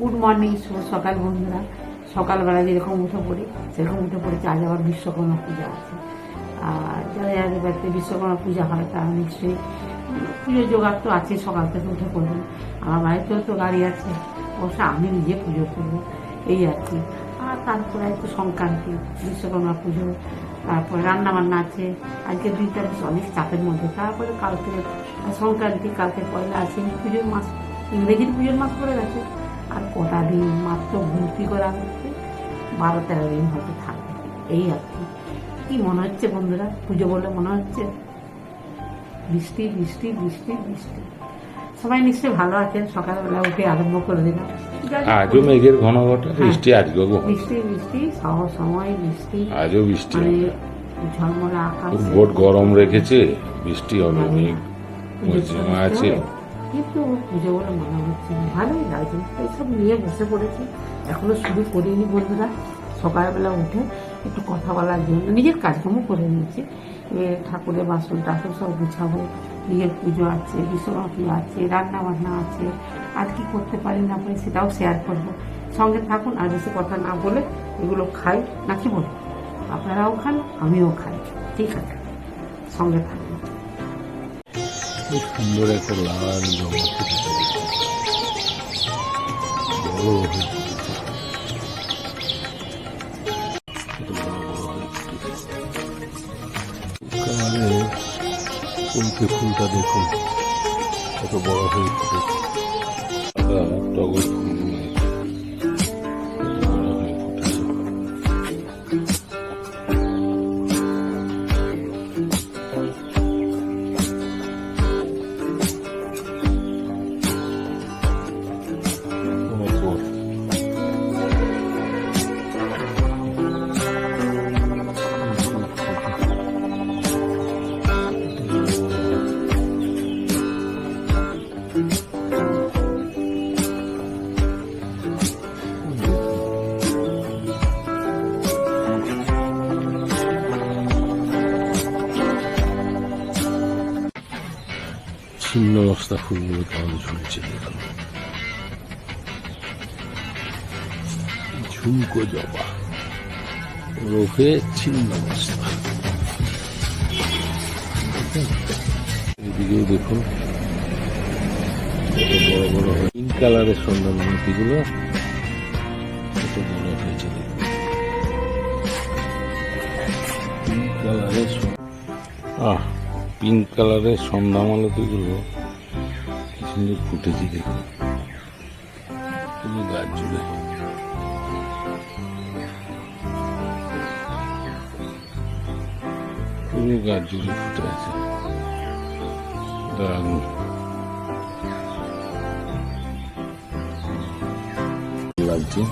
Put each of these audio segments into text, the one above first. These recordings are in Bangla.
গুড মর্নিং শুভ সকাল বন্ধুরা। সকালবেলা যেরকম উঠে পড়ি সেরকম উঠে পড়েছে আজ আবার বিশ্বকর্মা পূজা আছে। আর যারা যাদের বাড়িতে বিশ্বকর্মা পূজা হয় তারা নিশ্চয়ই উম, পুজো জোগাড় তো আছে সকাল থেকে উঠে পড়বেন আমার বাড়িতেও তো গাড়ি আছে অবশ্য আমি নিজে পুজো করব এই আর কি। আর তারপরে একটু সংক্রান্তি বিশ্বকর্মা পুজো তারপরে রান্না বান্না আছে। আজকে দুই তারিখ অনেক চাপের মধ্যে। তারপরে কালকে সংক্রান্তি কালকে পয়লা আছে পুজোর মাস ইংরেজির পুজোর মাস পড়ে গেছে। আর কটা দিন মাত্র ভর্তি করা হচ্ছে বারো তেরো দিন হয়তো থাকবে। এই আর কি। কি মনে হচ্ছে বন্ধুরা? পুজো বলে মনে হচ্ছে? বৃষ্টি বৃষ্টি বৃষ্টি বৃষ্টি। সবাই নিশ্চয়ই ভালো আছেন। সকালবেলা উঠে আরম্ভ করে দিলাম। আজও মেঘের ঘন ঘটা? বৃষ্টি। বৃষ্টি বৃষ্টি সব সময় বৃষ্টি। আজও বৃষ্টি মানে। ঝলমলে আকাশ। গরম রেখেছে। বৃষ্টি হবে মেঘ মধ্যমা আছে। কিন্তু পুজো বলে মনে হচ্ছে। ভালোই লাগছে। এইসব নিয়ে বসে পড়েছি। এখনও শুরু করিনি বন্ধুরা। সকালবেলা উঠে একটু কথা বলার জন্য নিজের কাজকর্ম করে নিয়েছি। এ, ঠাকুরের বাসন টাসন সব গুছাবো। নিজের পুজো আছে, বিশ্বকর্মা আছে রান্না বান্না আছে। আর কি করতে পারি না পারি সেটাও শেয়ার করব। সঙ্গে থাকুন আর বেশি কথা না বলে এগুলো খাই। নাকি বলুন? আপনারাও খান, আমিও খাই। ঠিক আছে। সঙ্গে থাকুন। খুব সুন্দর একটা লাল জমা কলকে ফুলটা দেখুন কত বড় হয়েছে। টগর ফুল ছিন্ন মস্তা ফুলগুলো কেমন ঝুলছে দেখুন ঝুমকো জবা ওরফে ছিন্ন মস্তা এদিকেও দেখুন কত বড় বড় পিঙ্ক কালারের কত দেখুন পিঙ্ক কালারের আহ পিঙ্ক কালারের সন্ধ্যামালতিগুলো কি সুন্দর ফুটেছে পুরো গাছ জুড়ে পুরো গাছ জুড়ে ফুটে আছে। লাগছে।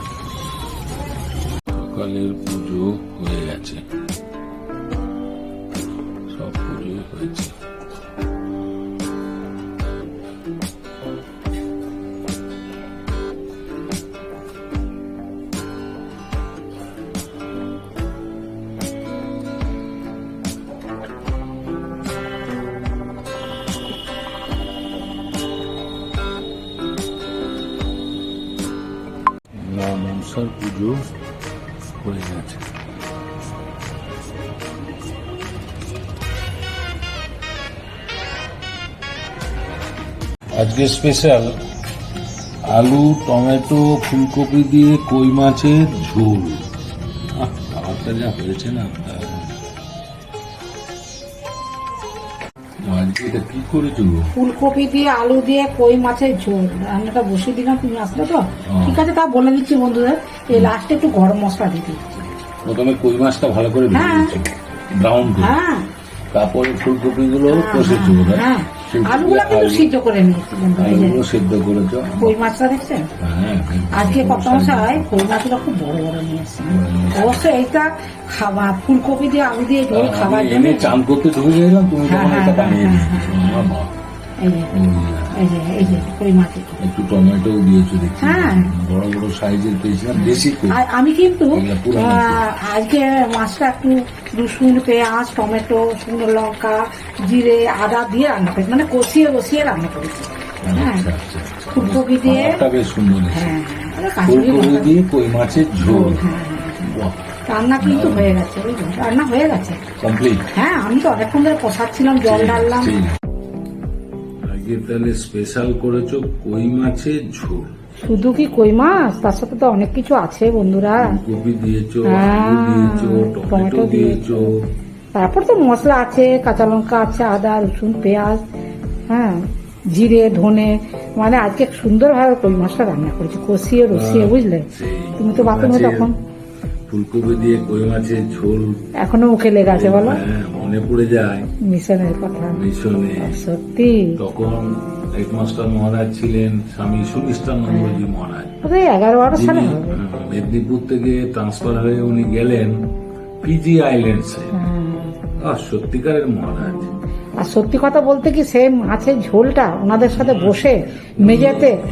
সকালের পুজো হয়ে গেছে। সব পুজোই হয়েছে মা আজকে স্পেশাল আলু টমেটো ফুলকপি দিয়ে কই মাছের ঝোল। খাবারটা যা হয়েছে না দারুণ। আজকে এটা কি করেছ ফুলকপি দিয়ে আলু দিয়ে কই মাছের ঝোল। রান্নাটা বসিয়ে দিলাম তুমি আসলে তো? ঠিক আছে তা বলে দিচ্ছি বন্ধুদের এই লাস্টে একটু গরম মশলা দিচ্ছি প্রথমে কই মাছটা ভালো করে ভেজে হ্যাঁ। ব্রাউন করে। হ্যাঁ। তারপরে ফুলকপি গুলো কষেছো? হ্যাঁ। আলুগুলো কিন্তু সিদ্ধ করে আলুগুলো সেদ্ধ করেছ? কই মাছটা দেখছেন? হ্যাঁ আজকে কত মশাই কই মাছগুলো খুব বড় বড় নিয়ে এসেছে অবশ্য এইটা খাবার ফুলকপি দিয়ে আলু দিয়ে ঝোল খাবার জন্য চান করতে ঢুকে গেলাম তুমি হ্যাঁ, হ্যাঁ, বানিয়ে এই যে এই যে এই যে কই মাছের একটু টমেটো দিয়েছ দেখছি হ্যাঁ। বড় বড় সাইজের পেয়েছিলাম দেশি কই আর আমি কিন্তু আজকে মাছটা একটু রসুন পেঁয়াজ টমেটো শুকনো লঙ্কা জিরে আদা দিয়ে রান্না করেছি। মানে কষিয়ে কষিয়ে রান্না করেছি। হ্যাঁ। আচ্ছা আচ্ছা। আচ্ছা। ফুলকপি দিয়ে। বেশ সুন্দর হ্যাঁ হ্যাঁ আরে ফুলকপি দিয়ে। কই মাছের ঝোল। হ্যাঁ, রান্না কিন্তু হয়ে গেছে রান্না হয়ে গেছে। কমপ্লিট। হ্যাঁ আমি তো অনেকক্ষণ ধরে কষাচ্ছিলাম জল ঢাললাম। আজকে তাহলে স্পেশাল করেছ কই মাছের ঝোল? শুধু কি কই মাছ? তার সাথে তো অনেক কিছু আছে বন্ধুরা। ফুলকপি দিয়েছ হ্যাঁ, আলু দিয়েছ টমেটো দিয়েছ। দিয়েছ। তারপর তো মশলা আছে কাঁচা লঙ্কা আছে আদা রসুন পেঁয়াজ হ্যাঁ জিরে ধনে। মানে আজকে সুন্দরভাবে কই মাছটা রান্না করেছি কষিয়ে রসিয়ে বুঝলে? তুমি তো বাথরুমে তখন। ফুলকপি দিয়ে কই মাছের ঝোল। এখনও মুখে লেগে আছে বলো? হ্যাঁ, মনে পড়ে যায়। মিশনের কথা। মিশনে। সত্যি। তখন হেডমাস্টার মহারাজ ছিলেন স্বামী সুনিষ্ঠানন্দজি মহারাজ। এগারো বারো সালে আহ, মেদিনীপুর থেকে ট্রান্সফার হয়ে উনি গেলেন পিজি আইল্যান্ডসে। হ্যাঁ। আর সত্যিকারের মহারাজ। আর সত্যি কথা বলতে কি সে মাছের ঝোলটা ওনাদের সাথে বসে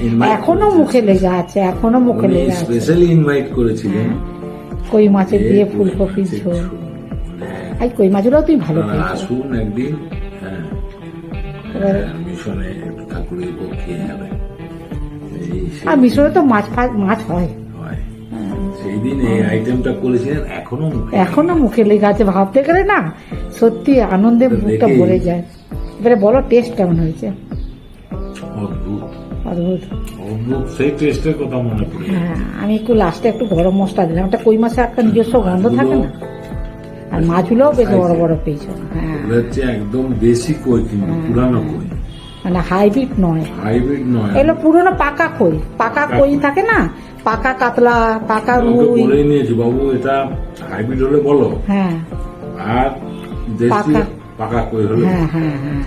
Invite এখনও মুখে লেগে আছে এখনও মুখে লেগে আছে। স্পেশালি ইনভাইট করেছিলেন। কই মাছের দিয়ে কই ফুলকপির ঝোল। এই কই মাছগুলো তুই ভালো আপনারা আসুন একদিন। হ্যাঁ। হ্যাঁ, মিশনে ঠাকুরের ভোগ খেয়ে যাবেন আর মিশরে তো মাছ মাছ হয়। হয়। সেই দিন এই আইটেমটা করেছিলেন এখনও মুখে এখনও মুখে লেগে আছে ভাবতে গেলে না সত্যি আনন্দে মুখটা ভরে যায়। এবারে বলো টেস্ট কেমন হয়েছে? অদ্ভুত। অদ্ভুত অদ্ভুত সেই টেস্টের কথা মনে পড়ে হ্যাঁ আমি একটু লাস্টে একটু গরম মশলা দিলাম। একটা কই মাছের একটা নিজস্ব গন্ধ থাকে না? আর মাছগুলোও বেশ বড় বড় পেয়েছ হ্যাঁ। একদম দেশি কই কিন্তু পুরানো কই। মানে হাইব্রিড নয়। হাইব্রিড নয়। এগুলো পুরোনো পাকা কই। পাকা কই থাকে না? পাকা কাতলা পাকা রুই। বলেই নিয়েছি। বাবু এটা হাইব্রিড হলে বলো। হ্যাঁ। আর দেশি। পাকা কই হলে? হ্যাঁ হ্যাঁ হ্যাঁ।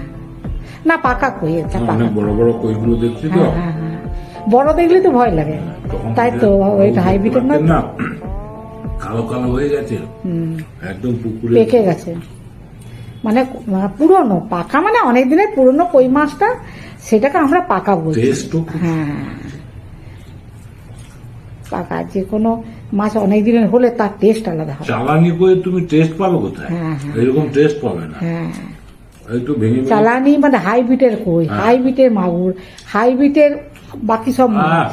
না পাকা কই এটা পাকা অনেক বড় বড় কইগুলো দেখছি তো। হ্যাঁ হ্যাঁ হ্যাঁ। বড় দেখলে তো ভয় লাগে। তাই তো ওইটা হাইব্রিডের না? না কালো কালো হয়ে গেছে। হুম, একদম পুকুরে পেকে গেছে। মানে ক- পুরনো পাকা মানে অনেক দিনের পুরনো কই মাছটা সেটাকে আমরা পাকা বলি। হ্যাঁ। পাকা যে কোনো মাছ অনেক দিনের হলে তার টেস্ট আলাদা হয় চালানি কই তুমি টেস্ট পাবে কোথায়? হ্যাঁ, হ্যাঁ। এরকম টেস্ট পাবে না। হ্যাঁ। চালানি মানে হাইব্রিডের কই? হ্যাঁ। হাইব্রিডের মাগুর। হাইব্রিডের বাকি সব মাছ।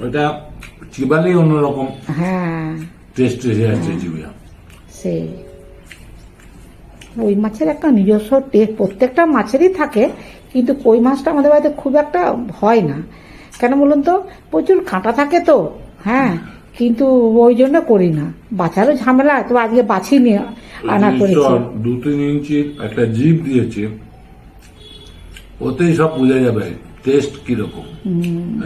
ওটা চিবালেই অন্যরকম হ্যাঁ। টেস্ট এসে যাচ্ছে জিভে সেই ওই মাছের একটা নিজস্ব টেস্ট প্রত্যেকটা মাছেরই থাকে কিন্তু কই মাছটা আমাদের বাড়িতে খুব একটা হয় না। কেন বলুন তো? প্রচুর কাঁটা থাকে তো। হ্যাঁ। কিন্তু ওই জন্য করি না। বাছারও ঝামেলা তো আজকে বাছি নিয়ে আনা করেছি। দু তিন ইঞ্চি একটা জিভ দিয়েছে ওতেই সব বোঝা যাবে টেস্ট কীরকম।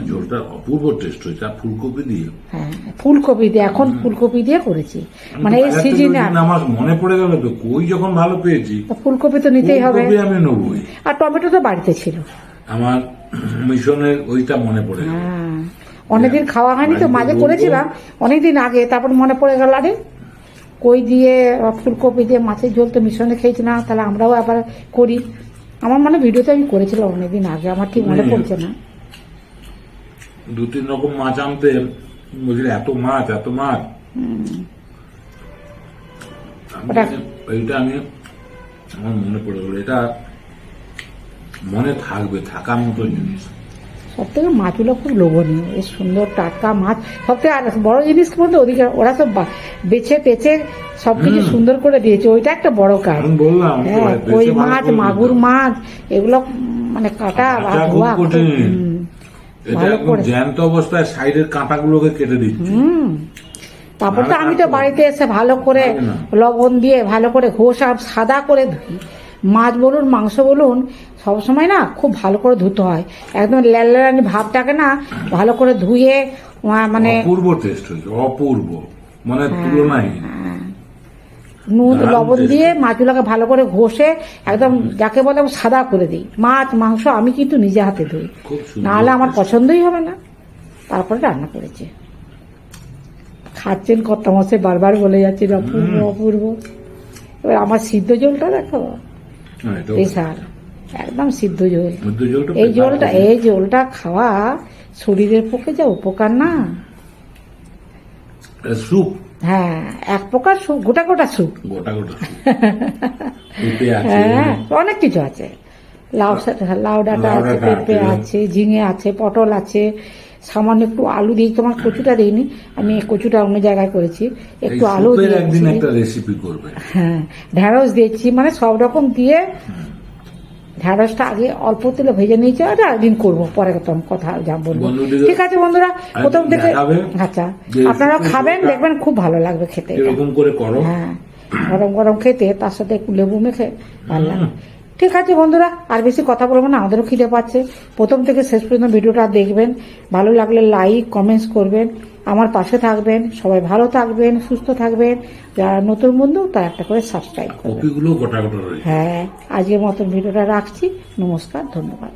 ঝোলটা অপূর্ব টেস্ট হয়েছে আর ফুলকপি দিয়ে। হ্যাঁ ফুলকপি দিয়ে এখন ফুলকপি দিয়ে করেছি। মানে এই সিজনে আমার মনে পড়ে গেল তো কই যখন ভালো পেয়েছি ফুলকপি তো নিতেই হবে। আমি নেবই। আর টমেটো তো বাড়িতে ছিল। আমার মিশনের ওইটা মনে পড়ে গেল। অনেকদিন খাওয়া হয়নি তো মাঝে। করেছিলাম। অনেকদিন আগে তারপর মনে পড়ে গেল আরে কই দিয়ে ফুলকপি দিয়ে মাছের ঝোল তো মিশনে খেয়েছি না তাহলে আমরাও আবার করি। আমার মনে হয় ভিডিওতে আমি করেছিলাম অনেকদিন আগে আমার ঠিক মনে পড়ছে না। দু তিন রকম মাছ আনতে বুঝলি এত মাছ এত মাছ। এইটা আমি আমার মনে পড়ে গেল এটা মনে থাকবে থাকার মতো জিনিস। সব থেকে মাছগুলো খুব লোভনীয়। এই সুন্দর টাটকা মাছ সব থেকে আর বড় জিনিস বলতো ওদিকে ওরা সব বা- বেছে টেছে সবকিছু সুন্দর করে দিয়েছে। ওইটা একটা বড় কাজ। হ্যাঁ কই মাছ মাগুর মাছ এগুলো মানে কাটা ধোয়া। হুম, ভালো করে। জ্যান্ত অবস্থায় সাইডের কাঁটাগুলোকে কেটে দিচ্ছে। তারপর তো আমি তো বাড়িতে এসে ভালো করে লবণ দিয়ে ভালো করে ঘষা সাদা করে ধুই। মাছ বলুন মাংস বলুন সবসময় না খুব ভালো করে ধুতে হয়। একদম ল্যালানি ভাবটাকে না ভালো করে ধুয়ে মানে অপূর্ব টেস্ট হয়েছে অপূর্ব মানে তুলনায় নুন লবণ দিয়ে মাছগুলোকে ভালো করে ঘষে একদম যাকে বলে আমি সাদা করে দিই। মাছ মাংস আমি কিন্তু নিজে হাতে ধুই। নাহলে আমার পছন্দই হবে না। তারপরে রান্না করেছে। খাচ্ছেন কত মাসে বারবার বলে যাচ্ছেন অপূর্ব অপূর্ব। এবার আমার সিদ্ধ জলটা দেখো। হ্যাঁ, বিশাল একদম সিদ্ধ জল এই জলটা এই জলটা খাওয়া শরীরের পক্ষে যা উপকার না। স্যুপ? হ্যাঁ এক প্রকার স্যুপ গোটা গোটা স্যুপ। গোটা গোটা হ্যাঁ অনেক কিছু আছে। লাউ লাউ ডাঁটা আছে পেঁপে আছে। ঝিঙে আছে পটল আছে। সামান্য একটু আলু দিই তোমার কচুটা দিইনি আমি কচুটা অন্য জায়গায় করেছি। একটু আলু দিয়েছি। একটা রেসিপি করবে। হ্যাঁ ঢ্যাঁড়স দিয়েছি মানে সব রকম দিয়ে ঢ্যাঁড়সটা আগে অল্প তেলে ভেজে নিয়েছি আর একদিন করব। পরে তখন কথা যা বলব। ঠিক আছে বন্ধুরা প্রথম থেকে আচ্ছা আপনারা খাবেন দেখবেন খুব ভালো লাগবে খেতে এরকম করে করো। হ্যাঁ গরম গরম খেতে তার সাথে একটু লেবু মেখে ভালো লাগে ঠিক আছে বন্ধুরা আর বেশি কথা বলব না আমাদেরও খিদে পাচ্ছে। প্রথম থেকে শেষ পর্যন্ত ভিডিওটা দেখবেন ভালো লাগলে লাইক কমেন্টস করবেন আমার পাশে থাকবেন সবাই ভালো থাকবেন সুস্থ থাকবেন যারা নতুন বন্ধু তারা একটা করে সাবস্ক্রাইব করবেন। হ্যাঁ আজকের মতন ভিডিওটা রাখছি নমস্কার ধন্যবাদ।